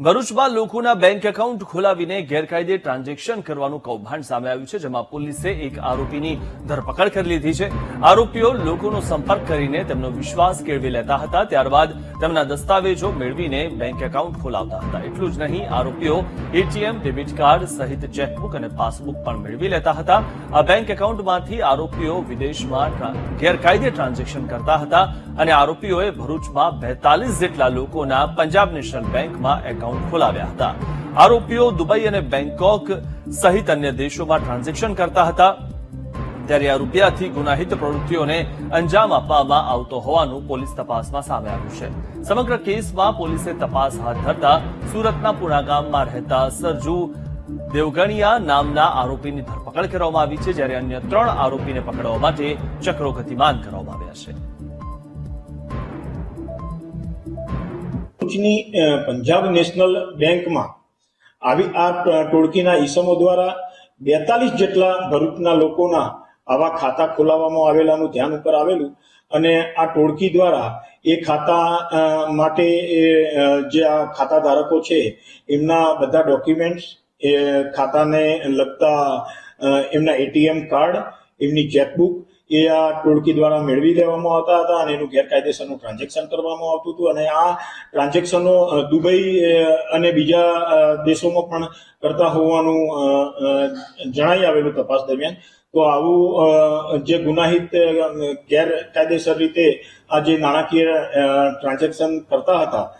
ભરૂચમાં લોકોના bank account ખોલાવીને ગેરકાયદે ટ્રાન્ઝેક્શન કરવાનું કૌભાંડ સામે આવ્યું છે, જેમાં પોલીસે એક આરોપીની ધરપકડ કરી લીધી છે. આરોપીઓ લોકોનો સંપર્ક કરીને તેમનો વિશ્વાસ કેળવી લેતા હતા, ત્યારબાદ તેમના દસ્તાવેજો મેળવીને બેંક એકાઉન્ટ ખોલાવતા હતા. એટલું જ નહીં, આરોપીઓ એટીએમ, ડેબિટ કાર્ડ સહિત ચેકબુક અને પાસબુક પણ મેળવી લેતા હતા. આ બેંક એકાઉન્ટમાંથી આરોપીઓ વિદેશમાં ગેરકાયદે ટ્રાન્ઝેક્શન કરતા હતા અને આરોપીઓએ ભરૂચમાં બેતાલીસ જેટલા લોકોના પંજાબ નેશનલ બેંકમાં એકાઉન્ટ ખોલાવ્યા હતા. આરોપીઓ દુબઈ અને બેંકોક સહિત અન્ય દેશોમાં ટ્રાન્ઝેક્શન કરતા હતા. ત્યારે આ રૂપિયાથી ગુનાહિત પ્રવૃત્તિઓને અંજામ આપવામાં આવતો હોવાનું પોલીસ તપાસમાં સામે આવ્યું છે. સમગ્ર કેસમાં પોલીસે તપાસ હાથ ધરતા સુરતના પુણા ગામમાં રહેતા સરજુ દેવગણિયા નામના આરોપીની ધરપકડ કરવામાં આવી છે, જ્યારે અન્ય ત્રણ આરોપીને પકડવા માટે ચક્રો ગતિમાન કરવામાં આવ્યા છે. ભરૂચની પંજાબ નેશનલ બેંકમાં આવી આ ટોળકીના ઈસમો દ્વારા બેતાલીસ જેટલા ભરૂચના લોકોના આવા ખાતા ખોલાવવામાં આવેલાનું ધ્યાન ઉપર આવેલું અને આ ટોળકી દ્વારા એ ખાતા માટે જે આ ખાતા ધારકો છે, એમના બધા ડોક્યુમેન્ટ્સ, એ ખાતાને લગતા એમના એટીએમ કાર્ડ એમની ચેકબુક એ આ ટોળકી દ્વારા મેળવી લેવામાં આવતા હતા અને એનું ગેરકાયદેસરનું ટ્રાન્ઝેક્શન કરવામાં આવતું હતું. અને આ ટ્રાન્ઝેક્શનો દુબઈ અને બીજા દેશોમાં પણ કરતા હોવાનું જણાઈ આવેલું તપાસ દરમિયાન. તો આવું જે ગુનાહિત ગેરકાયદેસર રીતે આ જે નાણાકીય ટ્રાન્ઝેક્શન કરતા હતા